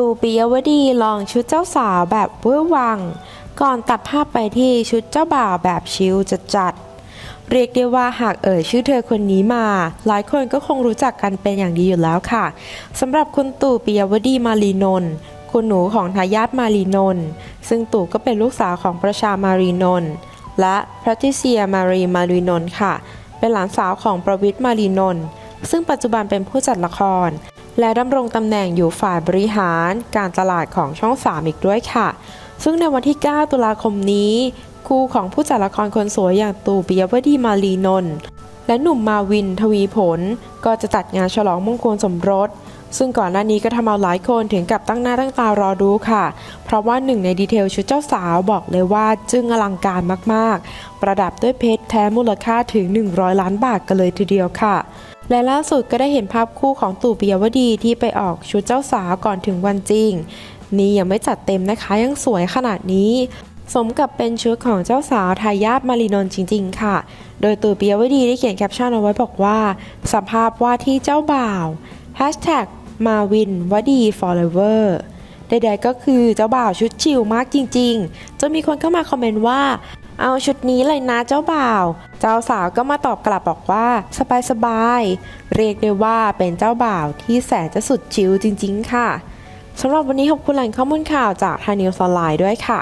ตูปิยวดีลองชุดเจ้าสาวแบบเวอร์วัง ก่อนตัดภาพไปที่ชุดเจ้าบ่าวแบบชิลจัดจัดๆเรียกได้ว่าหากเอ่ยชื่อเธอคนนี้มา หลายคนก็คงรู้จักกันเป็นอย่างดีอยู่แล้วค่ะสำหรับคุณตู่ปิยวดีมารีนนท์คุณหนูของทายาทมารีนนท์ซึ่งตู่ก็เป็นลูกสาวของประชามารีนนท์และแพทริเซียมารีมารีนนท์ค่ะ เป็นหลานสาวของประวิทย์มารีนนท์ซึ่งปัจจุบันเป็นผู้จัดละคร และดำรงตำแหน่งอยู่ฝ่ายบริหารการตลาดของช่อง 3 อีกด้วยค่ะ ซึ่งในวันที่ 9 ตุลาคมนี้ คู่ของผู้จัดละครคนสวยอย่างตู่ปิยวดีมาลีนนท์ และหนุ่มมาวินทวีผล ก็จะจัดงานฉลองมงคลสมรส ซึ่งก่อนหน้านี้ก็ทำเอาหลายคนถึงกับตั้งหน้าตั้งตารอดูค่ะ เพราะว่าหนึ่งในดีเทลชุดเจ้าสาวบอกเลยว่าจึงอลังการมากๆ ประดับด้วยเพชรแท้มูลค่าถึง 100 ล้านบาทกันเลยทีเดียวค่ะและล่าสุดก็ได้เห็นภาพคู่ของตู่ปิยวดีที่ไปออกชุดเจ้าสาวก่อนถึงวันจริง นี่ยังไม่จัดเต็มนะคะยังสวยขนาดนี้ สมกับเป็นชุดของเจ้าสาวทายาทมารีนน์จริง ๆ ค่ะ โดยตู่ปิยวดีได้เขียนแคปชั่นเอาไว้บอกว่า สภาพว่าที่เจ้าบ่าว Hashtag มาวินวดี forever ใดๆก็คือเจ้าบ่าวชุดชิลมากจริงๆจนมีคนเข้ามาคอมเมนต์ว่า เอาชุดนี้เลยนะเจ้าบ่าว เจ้าสาวก็มาตอบกลับบอกว่าสบายๆ เรียกได้ว่าเป็นเจ้าบ่าวที่แสนจะสุดชิลจริงๆ ค่ะสำหรับวันนี้ขอบคุณแหล่งข้อมูลข่าวจากทานิวส์ออนไลน์ด้วยค่ะ